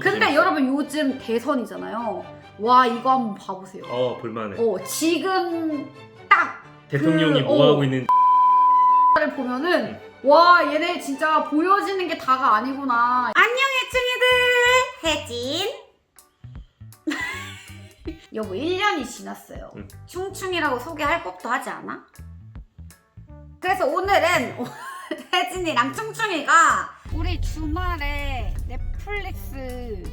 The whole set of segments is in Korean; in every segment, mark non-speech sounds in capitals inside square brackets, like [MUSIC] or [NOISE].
근데 재밌어. 여러분 요즘 대선이잖아요. 와 이거 한번 봐보세요. 어 볼만해. 어 지금 딱 대통령이 그, 뭐 어. 하고 있는 를 보면은 와 얘네 진짜 보여지는 게 다가 아니구나. 안녕 해충이들 혜진. [LAUGHS] 여보 1년이 지났어요. 응. 충충이라고 소개할 법도 하지 않아? 그래서 오늘은 [LAUGHS] 혜진이랑 충충이가 우리 주말에 넷플릭스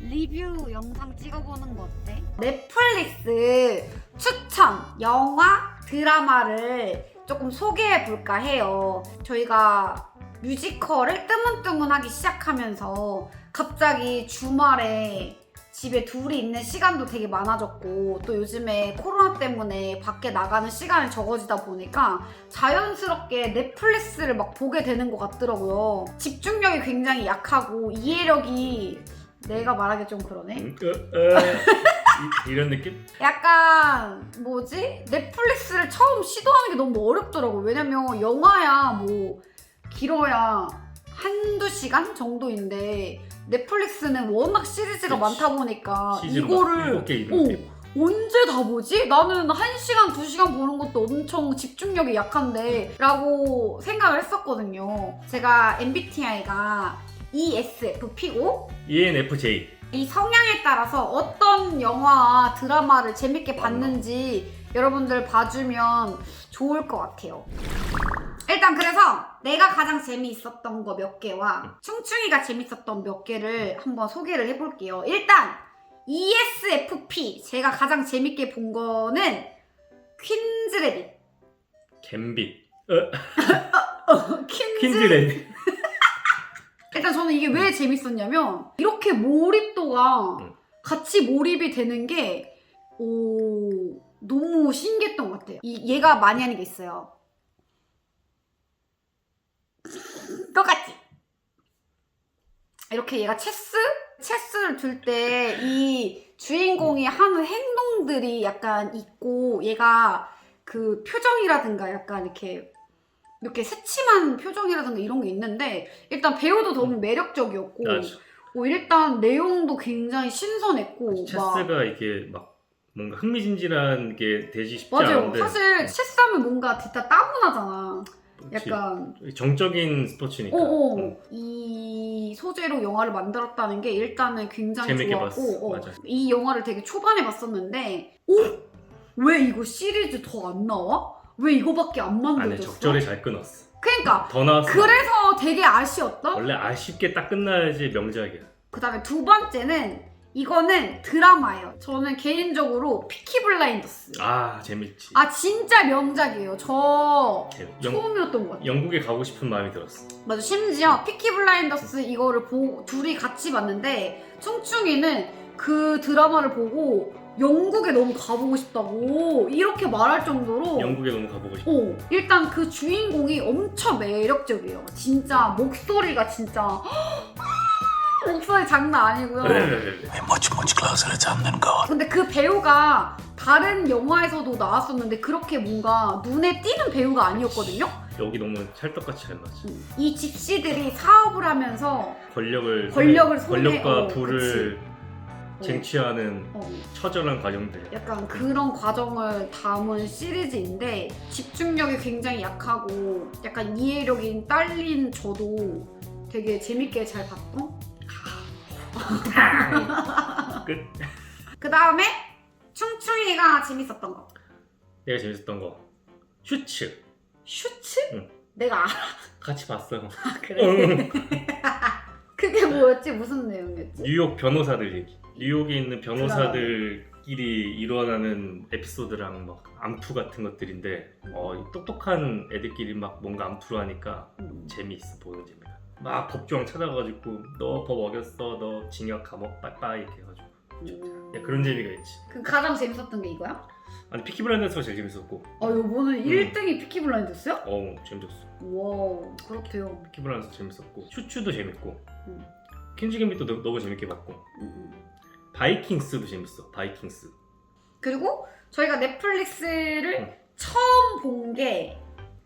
리뷰 영상 찍어보는 거 어때? 넷플릭스 추천 영화 드라마를 조금 소개해 볼까 해요. 저희가 뮤지컬을 뜨문뜨문하기 시작하면서 갑자기 주말에 집에 둘이 있는 시간도 되게 많아졌고 또 요즘에 코로나 때문에 밖에 나가는 시간이 적어지다 보니까 자연스럽게 넷플릭스를 막 보게 되는 것 같더라고요. 집중력이 굉장히 약하고 이해력이 내가 말하기 좀 그러네. 음, 어, 어, 이, 이런 느낌? 약간 뭐지? 넷플릭스를 처음 시도하는 게 너무 어렵더라고. 왜냐면 영화야 뭐 길어야 한두 시간 정도인데 넷플릭스는 워낙 시리즈가 그치. 많다 보니까 시즌 이거를 개 게. 언제 다 보지? 나는 한 시간, 두 시간 보는 것도 엄청 집중력이 약한데 라고 생각을 했었거든요. 제가 MBTI가 ESFP고 ENFJ. 이 성향에 따라서 어떤 영화와 드라마를 재밌게 봤는지 여러분들 봐주면 좋을 것 같아요. 일단 그래서 내가 가장 재미있었던 거 몇 개와 충충이가 재밌었던 몇 개를 한번 소개를 해볼게요. 일단 ESFP 제가 가장 재밌게 본 거는 퀸즈레딧. 갬빗. 어, 퀸즈 퀸즈랜드. [LAUGHS] 일단 저는 이게 왜 재밌었냐면 이렇게 몰입도가 응. 같이 몰입이 되는 게 오, 너무 신기했던 것 같아요. 이, 얘가 많이 하는 게 있어요. 똑같지? 이렇게 얘가 체스? 체스를 둘 때 이 주인공이 하는 행동들이 약간 있고 얘가 그 표정이라든가 약간 이렇게 이렇게 새침한 표정이라든가 이런 게 있는데 일단 배우도 너무 매력적이었고 맞아. 어, 일단 내용도 굉장히 신선했고 막 체스가 이게 막 뭔가 흥미진진한 게 되지 싶지 맞아요. 않은데 사실 체스하면 뭔가 진짜 따분하잖아. 약간 정적인 스포츠니까 어어 응. 이 소재로 영화를 만들었다는 게 일단은 굉장히 재밌게 좋았고 봤어. 어, 맞아. 이 영화를 되게 초반에 봤었는데 오? 왜 이거 시리즈 더 안 나와? 왜 이거밖에 안 안에 만들어졌어? 적절히 잘 끊었어. 그러니까 더 나왔어. 그래서 되게 아쉬웠던 원래 아쉽게 딱 끝나야지 명작이야. 그 다음에 두 번째는 이거는 드라마예요. 저는 개인적으로 피키 블라인더스. 아 재밌지. 아 진짜 명작이에요. 저 재밌- 영, 처음이었던 것 같아요. 영국에 가고 싶은 마음이 들었어. 맞아. 심지어 피키 블라인더스 이거를 보 둘이 같이 봤는데 충충이는 그 드라마를 보고 영국에 너무 가보고 싶다고 이렇게 말할 정도로 영국에 너무 가보고 싶어. 어, 일단 그 주인공이 엄청 매력적이에요. 진짜 목소리가 진짜 목소리 장난 아니고요. much, much closer than God. 근데 그 배우가 다른 영화에서도 나왔었는데 그렇게 뭔가 눈에 띄는 배우가 아니었거든요. 여기 너무 찰떡같이 잘 맞지. 이 집시들이 사업을 하면서 권력을 권력을 손에- 손에- 권력과 어, 부를 어, 쟁취하는 어, 처절한 과정들. 약간 그런 과정을 담은 시리즈인데 집중력이 굉장히 약하고 약간 이해력이 딸린 저도 되게 재밌게 잘 봤던 끝. [LAUGHS] 그 다음에 충충이가 재밌었던 거 내가 재밌었던 거 슈츠 슈츠? 응. 내가 알아 같이 봤어. 아, 그래 [LAUGHS] 그게 뭐였지? 무슨 내용이었지? 뉴욕 변호사들 얘기. 뉴욕에 있는 변호사들끼리 일어나는 에피소드랑 막 암투 같은 것들인데 어, 이 똑똑한 애들끼리 막 뭔가 암투를 하니까 음. 재미있어 보는 재미가. 막 법조항 찾아가지고 너 법 어겼어, 너 징역 감옥 빠이빠이 이렇게 해가지고 음. 야, 그런 재미가 있지. 그 가장 재밌었던 게 이거야? 아니 피키 블라인더스가 제일 재밌었고, 아 요거는 음. 1등이 피키 블라인드였어요? 어 재밌었어. 와 그렇대요 피키 블라인더스 재밌었고, 슈츠도 재밌고, 음. 퀸즈 갬빗도 너- 너무 재밌게 봤고, 음, 음. 바이킹스도 재밌어. 바이킹스. 그리고 저희가 넷플릭스를 응. 처음 본게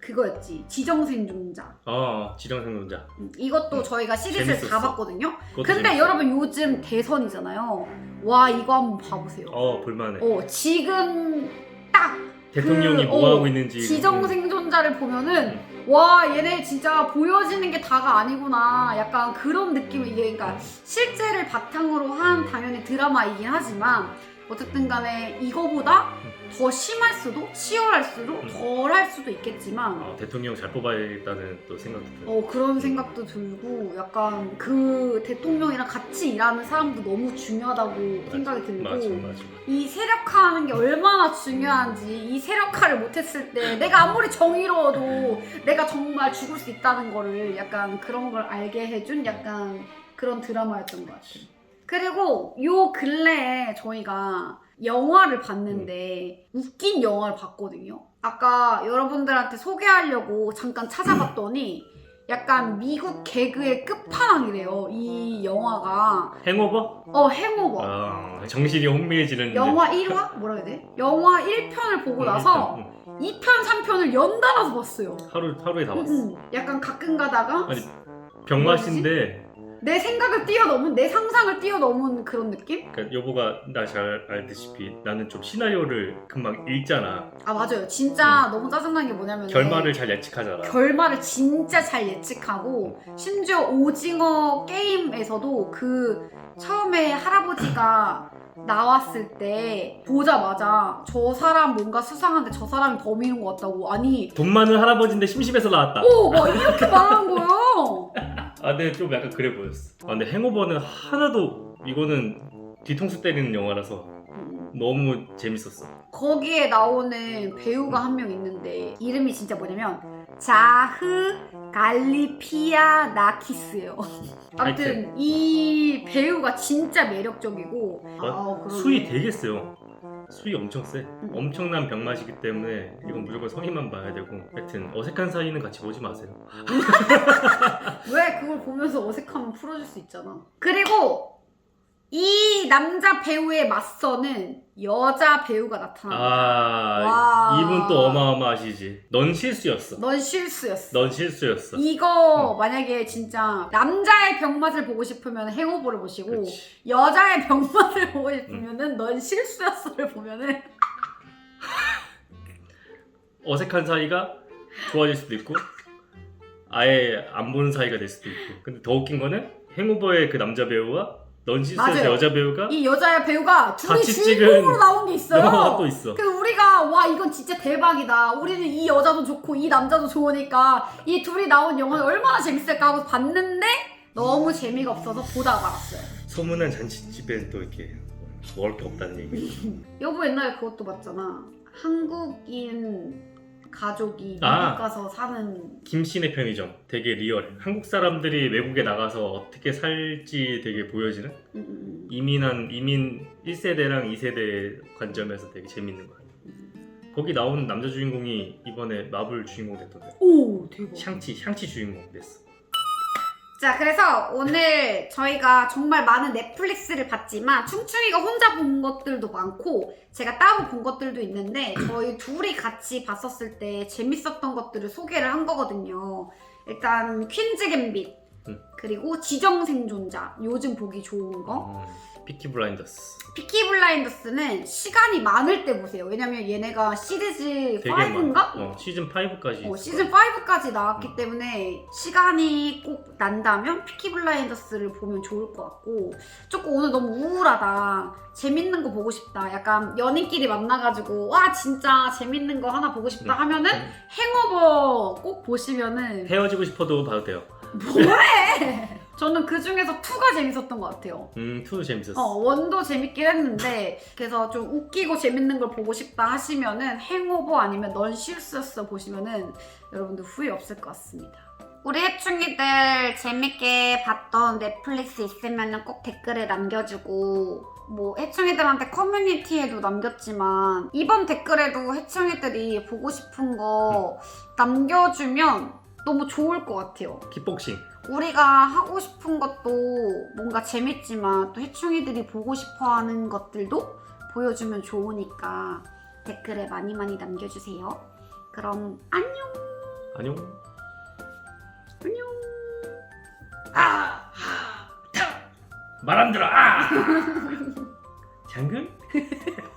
그거였지. 지정생존자. 어 지정생존자. 음, 이것도 음, 저희가 시리즈를 다 재밌었어. 봤거든요. 그것도 근데 재밌어. 여러분 요즘 대선이잖아요. 와 이거 한번 봐보세요. 어 볼만해. 어 지금 딱 대통령이 그, 뭐 어, 하고 있는지. 지정생존자를 보면은 와 얘네 진짜 보여지는 게 다가 아니구나. 약간 그런 느낌이 이게 그러니까 실제를 바탕으로 한 당연히 드라마이긴 하지만 어쨌든 간에 이거보다 더 심할 수도 치열할수록 음. 덜 할 수도 있겠지만 어, 대통령 잘 뽑아야겠다는 또 생각도 들어 어 그런 생각도 들고 약간 그 대통령이랑 같이 일하는 사람도 너무 중요하다고 생각이 들고 맞아 맞아 이 세력화하는 게 얼마나 중요한지 이 세력화를 못했을 때 내가 아무리 정의로워도 내가 정말 죽을 수 있다는 거를 약간 그런 걸 알게 해준 약간 그런 드라마였던 것 같아요. 그리고 요 근래에 저희가 영화를 봤는데 웃긴 영화를 봤거든요. 아까 여러분들한테 소개하려고 잠깐 찾아봤더니 약간 미국 개그의 끝판왕이래요. 이 영화가 행오버? 어 행오버. 아 정신이 혼미해지는 영화 1화? 뭐라 해야 돼? 영화 1편을 보고 나서 2편, 3편을 연달아서 봤어요. 하루 하루에 다 봤어 응, 응. 약간 가끔 가다가 아니 병맛인데 내 생각을 뛰어넘은, 내 상상을 뛰어넘은 그런 느낌? 그러니까 여보가 나 잘 알다시피 나는 좀 시나리오를 금방 읽잖아 아, 맞아요. 진짜 너무 짜증난 게 뭐냐면 결말을 잘 예측하잖아 결말을 진짜 잘 예측하고 심지어 오징어 게임에서도 그 처음에 할아버지가 나왔을 때 보자마자 저 사람 뭔가 수상한데 저 사람이 범인인 것 같다고 아니 돈 많은 할아버지인데 심심해서 나왔다 오! 막 이렇게 말하는 거예요 [LAUGHS] 아 근데 좀 약간 그래 보였어 아 근데 행오버는 하나도 이거는 뒤통수 때리는 영화라서 너무 재밌었어 거기에 나오는 배우가 한 명 있는데 이름이 진짜 뭐냐면 자흐 갈리피아 나키스예요. [LAUGHS] 아무튼 이 배우가 진짜 매력적이고 아, 그러네. 수위 되게 세요 수위 엄청 세 음. 엄청난 병맛이기 때문에 이건 무조건 성인만 봐야 되고 하여튼 어색한 사이는 같이 보지 마세요 왜 그걸 보면서 어색함을 풀어줄 수 있잖아. 그리고 이 남자 배우의 맞서는 여자 배우가 나타납니다. 아 와. 이분 또 어마어마하시지 넌 실수였어 넌 실수였어. 넌 실수였어 이거 음. 만약에 진짜 남자의 병맛을 보고 싶으면 행오버를 보시고 그렇지 여자의 병맛을 [LAUGHS] 보고 싶으면은 넌 실수였어를 보면은 [LAUGHS] 어색한 사이가 좋아질 수도 있고 아예 안 보는 사이가 될 수도 있고 근데 더 웃긴 거는 행오버의 그 남자 배우와 넌 실수에서 맞아요. 여자 배우가 이 여자의 배우가 둘이 같이 주인공으로 찍은 나온 게 있어요. 영화가 또 있어 그래서 우리가 와 이건 진짜 대박이다. 우리는 이 여자도 좋고 이 남자도 좋으니까 이 둘이 나온 영화는 얼마나 재밌을까 하고 봤는데 너무 재미가 없어서 보다가 말았어요. 소문난 잔치집엔 또 이렇게 먹을 게 없다는 얘기 [LAUGHS] 여보 옛날에 그것도 봤잖아. 한국인 가족이 미국 아. 가서 사는 김씨네 편의점 되게 리얼해 한국 사람들이 외국에 나가서 어떻게 살지 되게 보여지는 음, 음, 이민한 이민 1세대랑 2세대 관점에서 되게 재밌는 거야 음. 거기 나오는 남자 주인공이 이번에 마블 주인공 됐던데 오 대박. 샹치 샹치 주인공 됐어 자, 그래서 오늘 저희가 정말 많은 넷플릭스를 봤지만 충충이가 혼자 본 것들도 많고 제가 따로 본 것들도 있는데 저희 둘이 같이 봤었을 때 재밌었던 것들을 소개를 한 거거든요. 일단 퀸즈 갬빗 음. 그리고 지정생존자 요즘 보기 좋은 거 음, 피키 블라인더스. 피키 블라인더스는 시간이 많을 때 보세요. 왜냐면 얘네가 시리즈 되게 5인가? 많아. 어, 시즌 5까지 어, 시즌 5까지 나왔기 때문에 시간이 꼭 난다면 피키 블라인더스를 보면 좋을 것 같고 조금 오늘 너무 우울하다. 재밌는 거 보고 싶다. 약간 연인끼리 만나가지고 와 진짜 재밌는 거 하나 보고 싶다 음. 하면은 행오버 꼭 보시면은 헤어지고 싶어도 봐도 돼요. 뭐래 저는 그 중에서 2가 재밌었던 것 같아요 음 투도 재밌었어 어, 원도 재밌긴 했는데 그래서 좀 웃기고 재밌는 걸 보고 싶다 하시면은 행오버 아니면 넌 실수였어 보시면은 여러분들 후회 없을 것 같습니다. 우리 해충이들 재밌게 봤던 넷플릭스 있으면은 꼭 댓글에 남겨주고 뭐 해충이들한테 커뮤니티에도 남겼지만 이번 댓글에도 해충이들이 보고 싶은 거 남겨주면 너무 좋을 것 같아요. 킥복싱 우리가 하고 싶은 것도 뭔가 재밌지만 또 해충이들이 보고 싶어 하는 것들도 보여주면 좋으니까 댓글에 많이 많이 남겨주세요. 그럼 안녕! 안녕. 안녕. 아, 말 안 들어. 아. [LAUGHS] 장군? [LAUGHS]